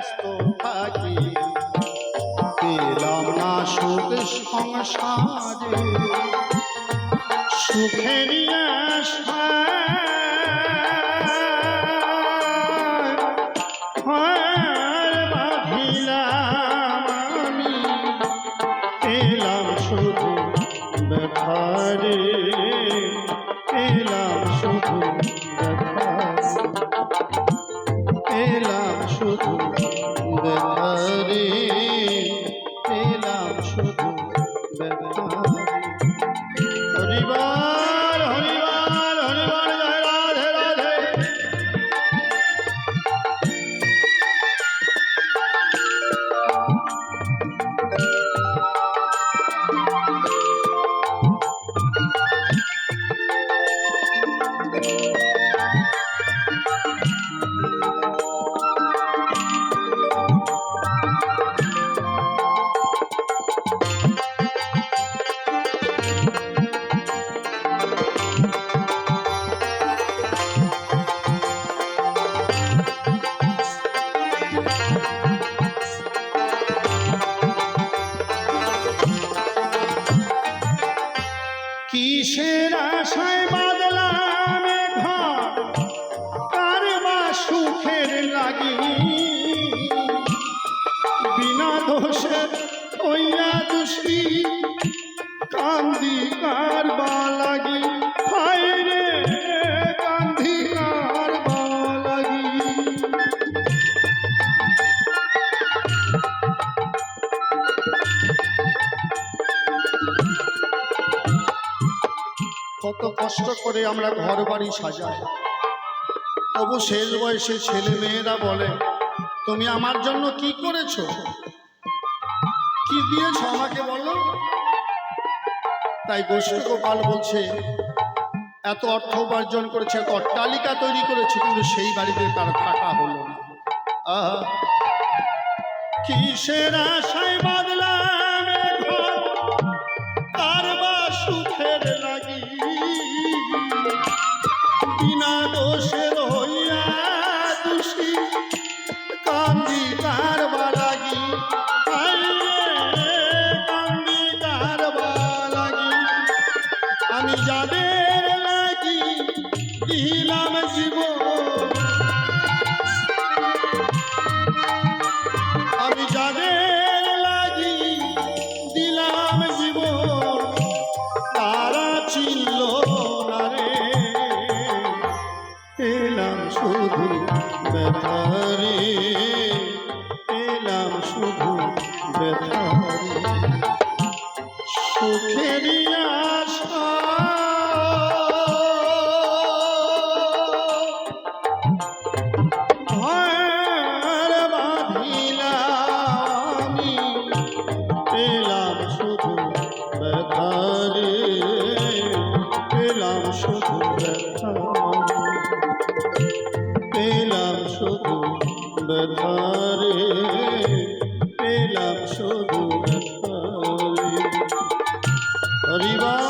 ব্যস্ত থাকি। পেলাম না সুখ সংসারে সুখের আমি। পেলাম শুধু ব্যথারে। পেলাম শুধু বিনা দোষে হইয়া দোষী কান্দি কার বা লাগি। লাগি। কত কষ্ট করে আমরা ঘর বাড়ি সাজাই। তবু শেষ বয়সে ছেলে মেয়েরা বলে, তুমি আমার জন্য কি করেছ? কি দিয়েছ আমাকে বলো? তাই গোষ্ঠ গোপাল বলছে, এত অর্থ উপার্জন করেছে, এত অট্টালিকা তৈরি করেছে, কিন্তু সেই বাড়িতে তার থাকা হলো না। কিসের আশায় বাদলাম এলাম শুধু ব্যথারে এলাম শুধু ব্যথারে। সুখেরই আশা। পেলাম পেলাম শুধু ব্যথা ব্যথারে পেলাম শুধু হরিবার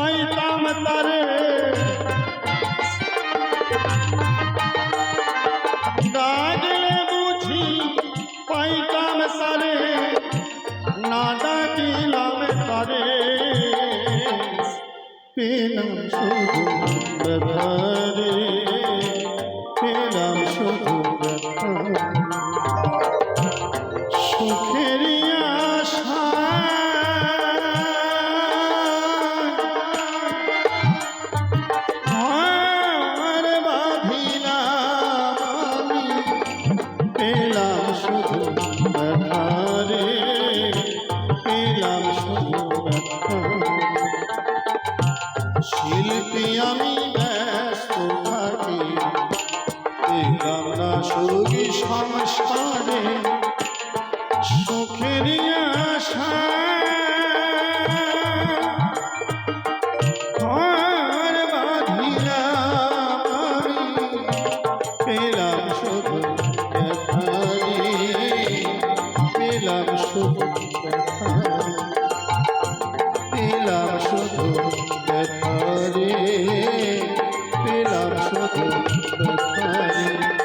পাইতাম তারে ডাকলে বুঝি পাইতাম তারে না ডাকিলাম তারে পেলাম শুধু শুধু ব্যথারে পেলাম শুধু ব্যথা শিল্পী সুখের আশা পেলাম শুধু ব্যথারে। ও